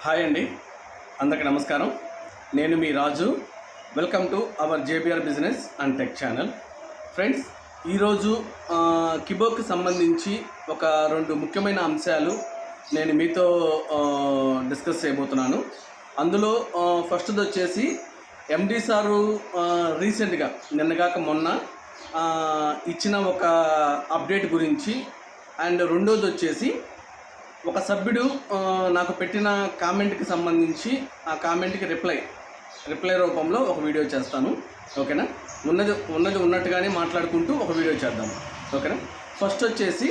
Hi అండి. అందరికి నమస్కారం. నేను మీ Raju. Welcome to our JBR business and tech channel friends ఈరోజు ఆ, కిబోకి సంబంధించి ఒక రెండు ముఖ్యమైన అంశాలు నేను మీతో డిస్కస్ చేయబోతున్నాను. అందులో ఫస్ట్ది వచ్చేసి ఎండి సారు రీసెంట్గా నిన్నగాక మొన్న ఇచ్చిన ఒక అప్డేట్ గురించి అండ్ రెండోది వచ్చేసి ఒక సభ్యుడు నాకు పెట్టిన కామెంట్కి సంబంధించి ఆ కామెంట్కి రిప్లై రిప్లై రూపంలో ఒక వీడియో చేస్తాను. ఓకేనా? ఉన్నది ఉన్నది ఉన్నట్టుగానే మాట్లాడుకుంటూ ఒక వీడియో చేద్దాం. ఓకేనా? ఫస్ట్ వచ్చేసి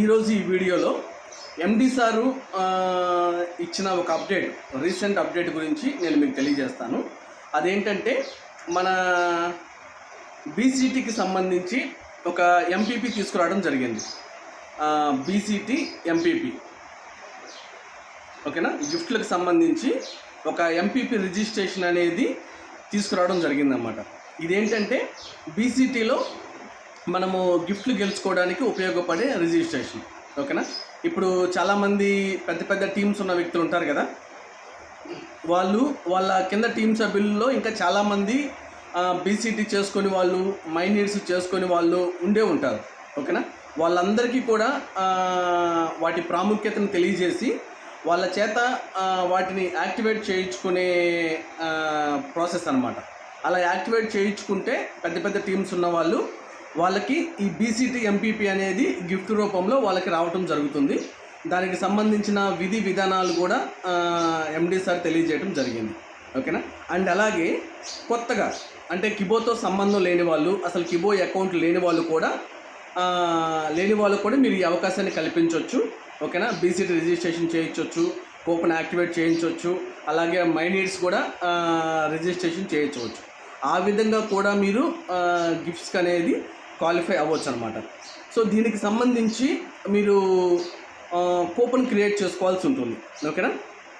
ఈరోజు ఈ వీడియోలో ఎండి సారు ఇచ్చిన ఒక అప్డేట్ రీసెంట్ అప్డేట్ గురించి నేను మీకు తెలియజేస్తాను. అదేంటంటే మన బీసీటీకి సంబంధించి ఒక ఎంపీపీ తీసుకురావడం జరిగింది. బీసీటీ ఎంపీపీ ఓకేనా? గిఫ్ట్లకు సంబంధించి ఒక ఎంపీపీ రిజిస్ట్రేషన్ అనేది తీసుకురావడం జరిగిందన్నమాట. ఇదేంటంటే బీసీటీలో మనము గిఫ్ట్లు గెలుచుకోవడానికి ఉపయోగపడే రిజిస్ట్రేషన్. ఓకేనా? ఇప్పుడు చాలామంది పెద్ద పెద్ద టీమ్స్ ఉన్న వ్యక్తులు ఉంటారు కదా? వాళ్ళు వాళ్ళ కింద టీం సభ్యుల్లో ఇంకా చాలామంది బీసీటీ చేసుకొని వాళ్ళు మైనీడ్స్ చేసుకొని వాళ్ళు ఉండే ఉంటారు. ఓకేనా? వాళ్ళందరికీ కూడా వాటి ప్రాముఖ్యతను తెలియజేసి వాళ్ళ చేత వాటిని యాక్టివేట్ చేయించుకునే ప్రాసెస్ అనమాట అలా యాక్టివేట్ చేయించుకుంటే పెద్ద పెద్ద టీమ్స్ ఉన్న వాళ్ళు వాళ్ళకి ఈ బీసీటీ ఎంపీపీ అనేది గిఫ్ట్ రూపంలో వాళ్ళకి రావటం జరుగుతుంది. దానికి సంబంధించిన విధి విధానాలు కూడా ఎండి సార్ తెలియజేయడం జరిగింది. ఓకేనా? అండ్ అలాగే కొత్తగా అంటే కిబోతో సంబంధం లేని వాళ్ళు అసలు కిబో అకౌంట్ లేని వాళ్ళు కూడా లేని వాళ్ళకు కూడా మీరు ఈ అవకాశాన్ని కల్పించవచ్చు ఓకేనా? బీసీటీ రిజిస్ట్రేషన్ చేయించవచ్చు కూపన్ యాక్టివేట్ చేయించవచ్చు అలాగే మైనీడ్స్ కూడా రిజిస్ట్రేషన్ చేయించవచ్చు. ఆ విధంగా కూడా మీరు గిఫ్ట్స్ గిఫ్ట్స్కి అనేది క్వాలిఫై అవ్వచ్చు అనమాట సో దీనికి సంబంధించి మీరు కూపన్ క్రియేట్ చేసుకోవాల్సి ఉంటుంది ఓకేనా?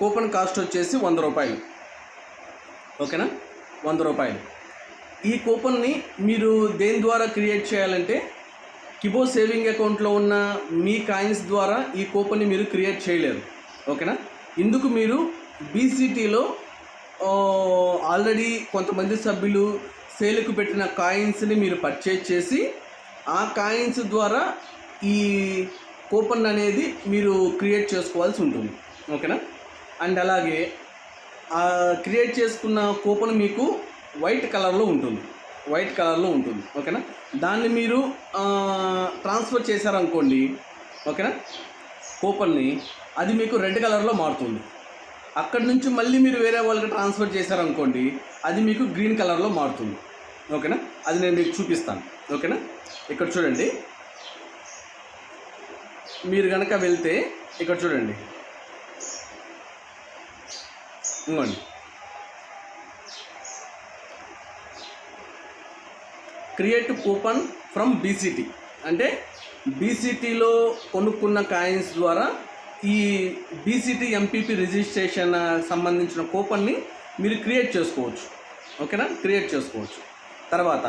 కూపన్ కాస్ట్ వచ్చేసి వంద రూపాయలు ఓకేనా? వంద రూపాయలు. ఈ కూపన్ని మీరు దేని ద్వారా క్రియేట్ చేయాలంటే కిబో సేవింగ్ అకౌంట్లో ఉన్న మీ కాయిన్స్ ద్వారా ఈ కూపన్ని మీరు క్రియేట్ చేయలేరు. ఓకేనా? ఇందుకు మీరు బీసీటీలో ఆల్రెడీ కొంతమంది సభ్యులు సేల్కు పెట్టిన కాయిన్స్ని మీరు పర్చేజ్ చేసి ఆ కాయిన్స్ ద్వారా ఈ కూపన్ అనేది మీరు క్రియేట్ చేసుకోవాల్సి ఉంటుంది. ఓకేనా? అండ్ అలాగే క్రియేట్ చేసుకున్న కూపన్ మీకు వైట్ కలర్లో ఉంటుంది. వైట్ కలర్లో ఉంటుంది ఓకేనా? దాన్ని మీరు ట్రాన్స్ఫర్ చేశారనుకోండి ఓకేనా? కూపన్ని అది మీకు రెడ్ కలర్లో మారుతుంది. అక్కడి నుంచి మళ్ళీ మీరు వేరే వాళ్ళకి ట్రాన్స్ఫర్ చేశారనుకోండి అది మీకు గ్రీన్ కలర్లో మారుతుంది ఓకేనా? అది నేను మీకు చూపిస్తాను ఓకేనా? ఇక్కడ చూడండి. మీరు కనుక వెళ్తే ఇక్కడ చూడండి. ఇంకోండి. క్రియేట్ కూపన్ ఫ్రమ్ బీసీటీ అంటే బీసీటీలో కొనుక్కున్న కాయిన్స్ ద్వారా ఈ బీసీటీ ఎంపీపీ రిజిస్ట్రేషన్ సంబంధించిన కూపన్ని మీరు క్రియేట్ చేసుకోవచ్చు. ఓకేనా? క్రియేట్ చేసుకోవచ్చు. తర్వాత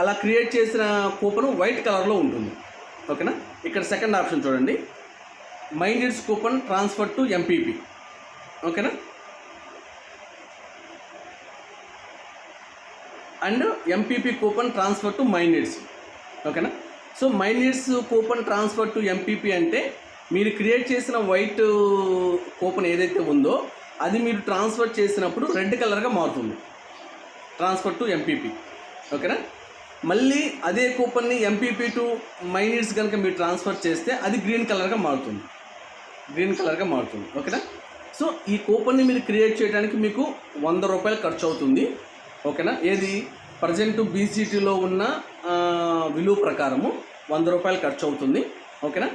అలా క్రియేట్ చేసిన కూపన్ వైట్ కలర్లో ఉంటుంది. ఓకేనా? ఇక్కడ సెకండ్ ఆప్షన్ చూడండి. My Needs coupon transfer to MPP ఓకేనా? And MPP coupon transfer to My Needs ఓకేనా? So My Needs coupon transfer to MPP అంటే మీరు క్రియేట్ చేసిన వైట్ కూపన్ ఏదైతే ఉందో అది మీరు ట్రాన్స్ఫర్ చేసినప్పుడు రెడ్ కలర్గా మారుతుంది. ట్రాన్స్ఫర్ టు ఎంపీపీ ఓకేనా? మళ్ళీ అదే కూపన్ని ఎంపీపీ టు మైనీడ్స్ కనుక మీరు ట్రాన్స్ఫర్ చేస్తే అది గ్రీన్ కలర్గా మారుతుంది. గ్రీన్ కలర్గా మారుతుంది. ఓకేనా? సో ఈ కూపన్ని మీరు క్రియేట్ చేయడానికి మీకు వంద రూపాయలు ఖర్చు అవుతుంది ఓకేనా? ఏది? ప్రజెంట్ బీసీటీలో ఉన్న విలువ ప్రకారము వంద రూపాయలు ఖర్చు అవుతుంది ఓకేనా?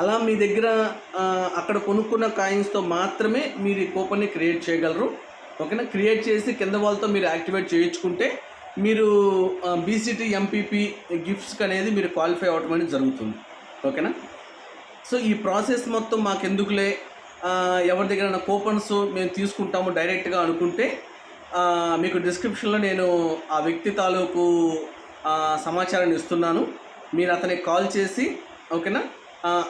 అలా మీ దగ్గర అక్కడ కొనుక్కున్న కాయిన్స్తో మాత్రమే మీరు ఈ కూపన్ని క్రియేట్ చేయగలరు. ఓకేనా? క్రియేట్ చేసి కింద వాళ్ళతో మీరు యాక్టివేట్ చేయించుకుంటే మీరు బీసీటీ ఎంపీపీ గిఫ్ట్స్కి అనేది మీరు క్వాలిఫై అవ్వటం అనేది జరుగుతుంది. ఓకేనా? సో ఈ ప్రాసెస్ మొత్తం మాకెందుకులే? ఎందుకులే ఎవరి దగ్గర కూపన్స్ మేము తీసుకుంటాము డైరెక్ట్గా అనుకుంటే మీకు డిస్క్రిప్షన్లో నేను ఆ వ్యక్తి తాలూకు సమాచారాన్ని ఇస్తున్నాను. మీరు అతనికి కాల్ చేసి ఓకేనా?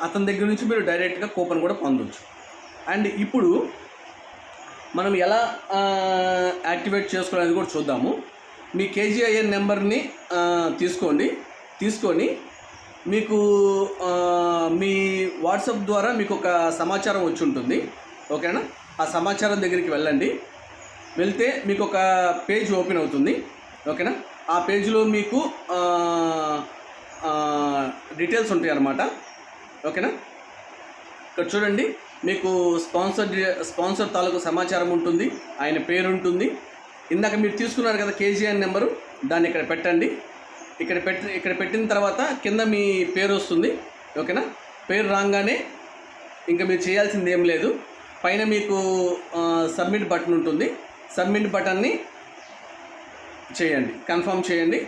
అతని దగ్గర నుంచి మీరు డైరెక్ట్గా కూపన్ కూడా పొందొచ్చు. అండ్ ఇప్పుడు మనం ఎలా యాక్టివేట్ చేసుకోవాలనేది కూడా చూద్దాము. మీ కేజీఐఎన్ నెంబర్ని తీసుకోండి. తీసుకొని మీకు మీ వాట్సాప్ ద్వారా మీకు ఒక సమాచారం వచ్చి ఉంటుంది. ఓకేనా? ఆ సమాచారం దగ్గరికి వెళ్ళండి. వెళ్తే మీకు ఒక పేజ్ ఓపెన్ అవుతుంది. ఓకేనా? ఆ పేజ్లో మీకు డీటెయిల్స్ ఉంటాయి అన్నమాట. ఓకేనా? ఇక్కడ చూడండి. మీకు స్పాన్సర్ స్పాన్సర్ తాలూకు సమాచారం ఉంటుంది. ఆయన పేరు ఉంటుంది. ఇందాక మీరు తీసుకున్నారు కదా కేజీఎన్ నెంబరు దాన్ని ఇక్కడ పెట్టండి. ఇక్కడ పెట్టి ఇక్కడ పెట్టిన తర్వాత కింద మీ పేరు వస్తుంది. ఓకేనా? పేరు రాగానే ఇంకా మీరు చేయాల్సింది ఏం లేదు. పైన మీకు సబ్మిట్ బటన్ ఉంటుంది. సబ్మిట్ బటన్ని చేయండి. కన్ఫర్మ్ చేయండి.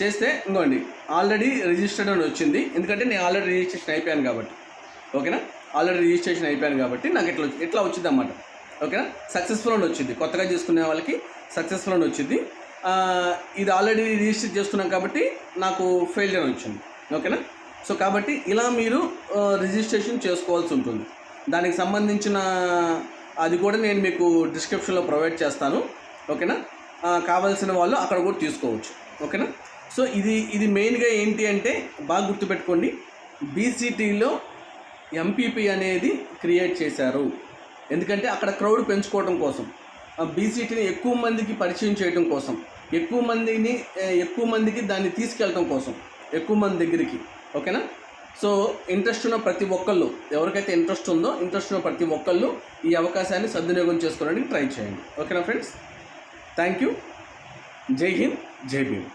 చేస్తే ఇంకోండి. ఆల్రెడీ రిజిస్టర్డ్ అని వచ్చింది. ఎందుకంటే నేను ఆల్రెడీ రిజిస్ట్రేషన్ అయిపోయాను కాబట్టి. ఓకేనా? ఆల్రెడీ రిజిస్ట్రేషన్ అయిపోయాను కాబట్టి నాకు ఇట్లా ఇట్లా వచ్చింది అన్నమాట ఓకేనా? సక్సెస్ఫుల్ అని వచ్చింది. కొత్తగా చేసుకునే వాళ్ళకి సక్సెస్ఫుల్ అని వచ్చింది. ఇది ఆల్రెడీ రిజిస్టర్ చేసుకున్నాం కాబట్టి నాకు ఫెయిల్యూర్ అని వచ్చింది. ఓకేనా? సో కాబట్టి ఇలా మీరు రిజిస్ట్రేషన్ చేసుకోవాల్సి ఉంటుంది. దానికి సంబంధించిన అది కూడా నేను మీకు డిస్క్రిప్షన్లో ప్రొవైడ్ చేస్తాను. ఓకేనా? కావాల్సిన వాళ్ళు అక్కడ కూడా తీసుకోవచ్చు. ఓకేనా? సో ఇది ఇది మెయిన్గా ఏంటి అంటే బాగా గుర్తుపెట్టుకోండి. బీసీటీలో ఎంపీపీ అనేది క్రియేట్ చేశారు. ఎందుకంటే అక్కడ క్రౌడ్ పెంచుకోవడం కోసం. బీసీటీని ఎక్కువ మందికి పరిచయం చేయడం కోసం. ఎక్కువ మందిని ఎక్కువ మందికి దాన్ని తీసుకెళ్ళడం కోసం. ఎక్కువ మంది దగ్గరికి. ఓకేనా? సో ఇంట్రెస్ట్ ఉన్న ప్రతి ఒక్కళ్ళు ఎవరికైతే ఇంట్రెస్ట్ ఉందో ఇంట్రెస్ట్ ఉన్న ప్రతి ఒక్కళ్ళు ఈ అవకాశాన్ని సద్వినియోగం చేసుకోవడానికి ట్రై చేయండి. ఓకేనా ఫ్రెండ్స్ థ్యాంక్ యూ జై హింద్ జై భీమ్.